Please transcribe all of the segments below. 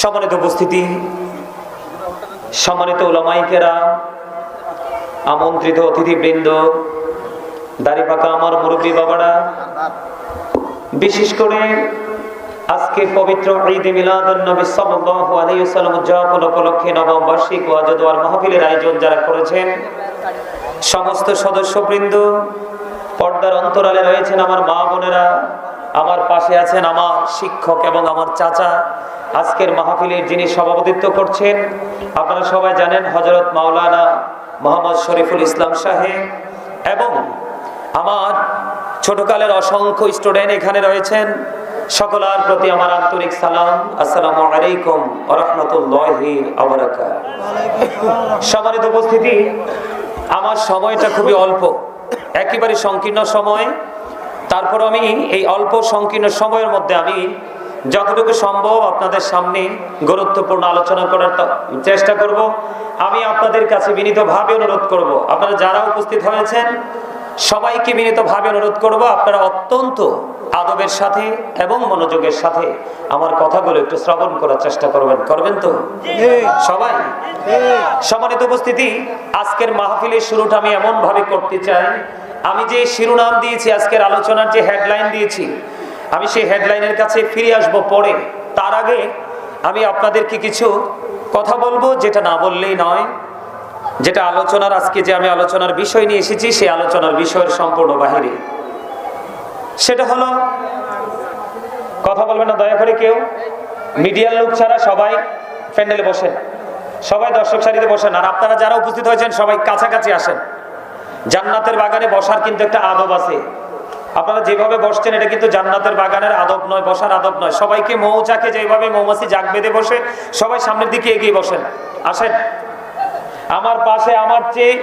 সম্মানিত উপস্থিতি, সম্মানিত ওলামাইকেরা আমন্ত্রিত অতিথিবৃন্দ দাড়ি পাকা আমার মুরব্বী বাবারা, বিশেষ করে আজকে পবিত্র ঈদ মিলাদুন নবী সাল্লাল্লাহু আলাইহি ওয়াসাল্লাম উদযাপন উপলক্ষে নবম বার্ষিক ওয়াজ দোয়ার মাহফিলের আয়োজন যারা করেছেন, সমস্ত সদস্যবৃন্দ, পর্দার অন্তরালে রয়েছেন আমার মা বোনেরা আমার পাশে আছেন আমার শিক্ষক এবং আমার চাচা। আজকের মাহফিলের যিনি সভাপতিত্ব করছেন, আপনারা সবাই জানেন হজরত মাওলানা মোহাম্মদ শরীফুল ইসলাম সাহেব এবং আমার ছোটকালের অসংখ্য স্টুডেন্ট এখানে রয়েছেন। সকলার প্রতি আমার আন্তরিক সালাম। আসসালামু আলাইকুম রহমতুল্লাহি সম্মানিত উপস্থিতি, আমার সময়টা খুবই অল্প। একেবারে সংকীর্ণ সময়। তারপর আমি এই অল্প সংকীর্ণ সময়ের মধ্যে আমি যতটুকু সম্ভব আপনাদের সামনে গুরুত্বপূর্ণ আলোচনা করার চেষ্টা করব। আমি আপনাদের কাছে বিনীতভাবে অনুরোধ করব। আপনারা যারা উপস্থিত হয়েছেন সবাইকে বিনীতভাবে অনুরোধ করব আপনারা অত্যন্ত আদবের সাথে এবং মনোযোগের সাথে আমার কথাগুলো একটু শ্রবণ করার চেষ্টা করবেন। করবেন তো? সবাই? সম্মানিত উপস্থিতি আজকের মাহফিলের শুরুটা আমি এমন ভাবে করতে চাই আমি যে শিরোনাম দিয়েছি, আজকের আলোচনার যে হেডলাইন দিয়েছি, আমি সেই হেডলাইনের কাছে ফিরে আসব পরে। তার আগে আমি আপনাদেরকে কিছু কথা বলব, যেটা না বললেই নয়। যেটা আলোচনার, আজকে যে আমি আলোচনার বিষয় নিয়ে এসেছি, সেই আলোচনার বিষয়ের সম্পূর্ণ বাহিরে। সেটা হলো, কথা বলবেন না, দয়া করে কেউ? মিডিয়ার লোক ছাড়া সবাই প্যান্ডেলে বসেন সবাই দর্শক সারিতে বসেন আর আপনারা যারা উপস্থিত হয়েছেন, সবাই কাছাকাছি আসেন। জান্নাতের বাগানে বসার কিন্তু একটা আদব আছে। আপনারা যেভাবে বসছেন, এটা কিন্তু জান্নাতের বাগানের আদব নয়, বসার আদব নয়। সবাইকে মৌচাকে যেভাবে মৌমাছি জাগ বেঁধে বসে, সবাই সামনের দিকে এগিয়ে বসেন। আসেন। আমার পাশে, আমার চেয়ে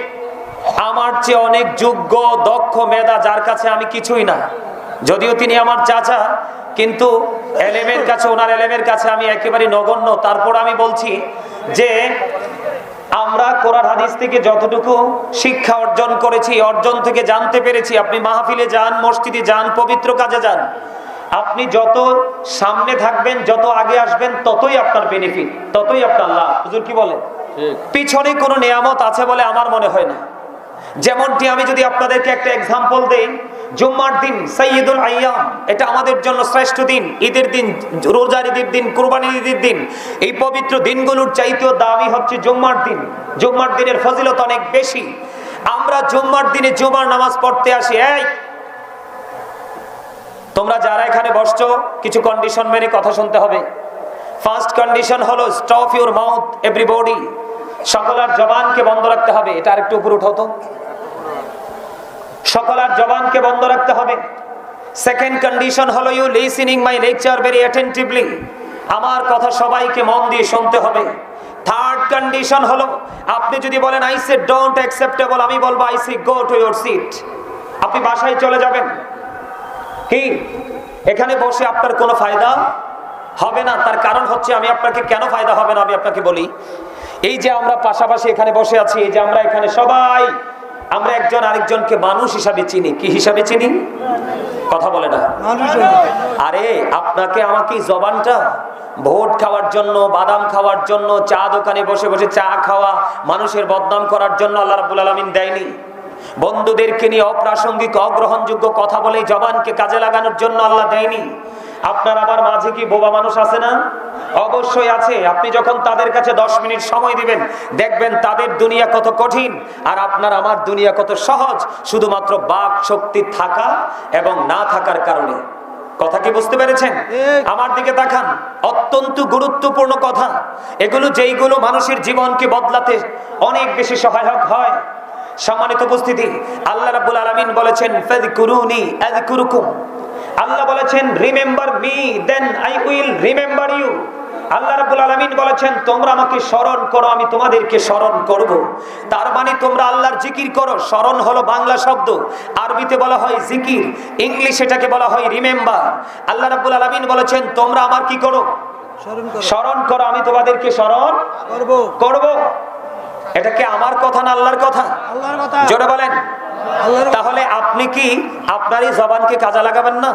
আমার চেয়ে অনেক যোগ্য, দক্ষ মেধা যার কাছে আমি কিছুই না। যদিও তিনি আমার চাচা, কিন্তু এলেমের কাছে, ওনার এলেমের কাছে আমি একেবারে নগণ্য। তারপর আমি বলছি যে আমরা কোরআন হাদিস থেকে যতটুকু শিক্ষা অর্জন করেছি অর্জন থেকে জানতে পেরেছি আপনি মাহফিলে যান মসজিদে যান পবিত্র কাজে যান আপনি যত সামনে থাকবেন যত আগে আসবেন ততই আপনার বেনিফিট ততই আপনার লাভ। হুজুর কি বলে? পিছনে কোনো নিয়ামত আছে বলে আমার মনে হয় না। যেমনটি আমি যদি আপনাদেরকে একটা এক্সাম্পল দেই জুম্মার দিন সৈয়দুল আইয়াম এটা আমাদের জন্য শ্রেষ্ঠ দিন। ঈদের দিন, রোজার ঈদের দিন, কুরবানির ঈদের দিন। এই পবিত্র দিনগুলোর চাইতেও দামি হচ্ছে জুম্মার দিন। জুম্মার দিনের ফজিলত অনেক বেশি। আমরা জুম্মার দিনে জুমার নামাজ পড়তে আসি, এই, তোমরা যারা এখানে বসছো, কিছু কন্ডিশন মেনে কথা শুনতে হবে। ফার্স্ট কন্ডিশন হলো স্টপ ইউর মাউথ এভরিবডি সকলার জবানকে বন্ধ রাখতে হবে। এটা আরেকটু উপরে উঠাও তো। সকলার জবানকে বন্ধ রাখতে হবে। সেকেন্ড কন্ডিশন হলো you listening my lecture very attentively আমার কথা সবাইকে মন দিয়ে শুনতে হবে। থার্ড কন্ডিশন হলো, আপনি যদি বলেন আই সে ডোন্ট অ্যাকসেপ্টেবল আমি বলব I see go to your seat আপনি বাসায় চলে যাবেন। কি? এখানে বসে আপনার কোনো ফায়দা হবে না। তার কারণ হচ্ছে, আমি আপনাকে কেন ফায়দা হবে না, আমি আপনাকে বলি। এই যে আমরা পাশাপাশি এখানে বসে আছি, এই যে আমরা এখানে সবাই আমরা একজন আরেকজনকে মানুষ হিসাবে চিনি। কি হিসাবে চিনি? কথা বলে না। আরে, আপনাকে আমাকে জবানটা, ভোট খাওয়ার জন্য, বাদাম খাওয়ার জন্য, চা দোকানে বসে বসে চা খাওয়া, মানুষের বদনাম করার জন্য আল্লাহ রাব্বুল আলামিন দেয়নি। বন্ধুদেরকে নিয়ে অপ্রাসঙ্গিক, অগ্রহণযোগ্য কথা বলে জবানকে কাজে লাগানোর জন্য আল্লাহ দেয়নি। আপনার আমার মাঝে কি বোবা মানুষ আছে না? অবশ্যই আছে। আপনি যখন তাদের কাছে দশ মিনিট সময় দিবেন দেখবেন তাদের দুনিয়া কত কঠিন আর আপনার আমার দুনিয়া কত সহজ। শুধুমাত্র বাক শক্তি থাকা এবং না থাকার কারণে। কথা কি বুঝতে পেরেছেন? আমার দিকে তাকান। অত্যন্ত গুরুত্বপূর্ণ কথা। এগুলো যেইগুলো মানুষের জীবনকে বদলাতে অনেক বেশি সহায়ক হয়। সম্মানিত উপস্থিতি আল্লাহ রাব্বুল আলামিন বলেছেন ফাযকুরুনি আযকুরুকুম। আল্লাহ বলেছেন remember me then I will remember you আল্লাহ রাব্বুল আলামিন বলেছেন তোমরা আমাকে স্মরণ করো আমি তোমাদেরকে স্মরণ করব। তার মানে তোমরা আল্লাহর জিকির করো। স্মরণ হলো বাংলা শব্দ। আরবিতে বলা হয় জিকির ইংলিশ এটাকে বলা হয় রিমেম্বার আল্লাহ রাব্বুল আলামিন বলেছেন তোমরা আমার কি করো। স্মরণ করো আমি তোমাদেরকে স্মরণ করব। করব। এটা কি আমার কথা না আল্লাহর কথা? আল্লাহর কথা। জোরে বলেন। তাহলে আপনি কি আপনারই জবানকে কাজে লাগাবেন না?